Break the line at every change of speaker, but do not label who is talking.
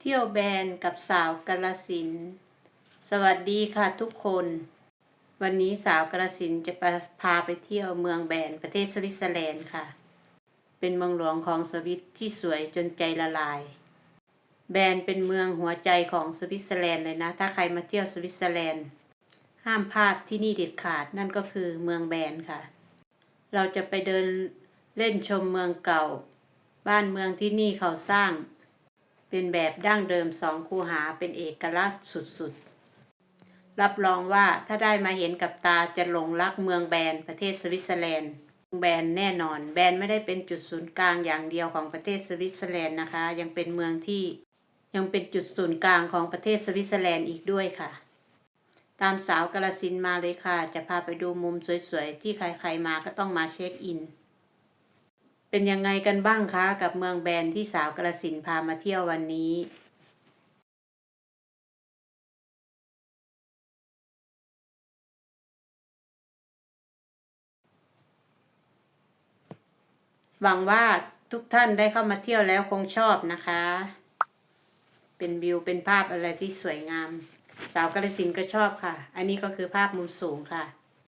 เที่ยวแบนกับสาวกาลสิน สวัสดีค่ะทุกคน วันนี้สาวกาลสินจะพาไปเที่ยวเมืองแบนประเทศสวิตเซอร์แลนด์ค่ะ เป็นเมืองหลวงของสวิตที่สวยจนใจละลาย แบนเป็นเมืองหัวใจของสวิตเซอร์แลนด์เลยนะ ถ้าใครมาเที่ยวสวิตเซอร์แลนด์ ห้ามพลาดที่นี่เด็ดขาดนั่นก็คือเมืองแบนค่ะ เราจะไปเดินเล่นชมเมืองเก่า บ้านเมืองที่นี่เขาสร้าง เป็นแบบดั้งเดิมสองคูหาเป็นเอกลักษณ์สุดๆ รับรองว่าถ้าได้มาเห็นกับตาจะหลงรักเมืองแบรนประเทศสวิตเซอร์แลนด์แบรนแน่นอน แบรนไม่ได้เป็นจุดศูนย์กลางอย่างเดียวของประเทศสวิตเซอร์แลนด์นะคะ ยังเป็นเมืองที่ยังเป็นจุดศูนย์กลางของประเทศสวิตเซอร์แลนด์อีกด้วยค่ะ ตามสาวกาลสินมาเลยค่ะ จะพาไปดูมุมสวยๆ ที่ใครๆมาก็ต้องมาเช็คอิน เป็นยังไงกันบ้างคะ กับเมืองแบรนที่สาวกาลสินพามาเที่ยววันนี้หวังว่าทุกท่านได้เข้ามาเที่ยวแล้วคงชอบนะคะ เป็นวิวเป็นภาพอะไรที่สวยงาม สาวกาลสินก็ชอบค่ะ อันนี้ก็คือภาพมุมสูงค่ะ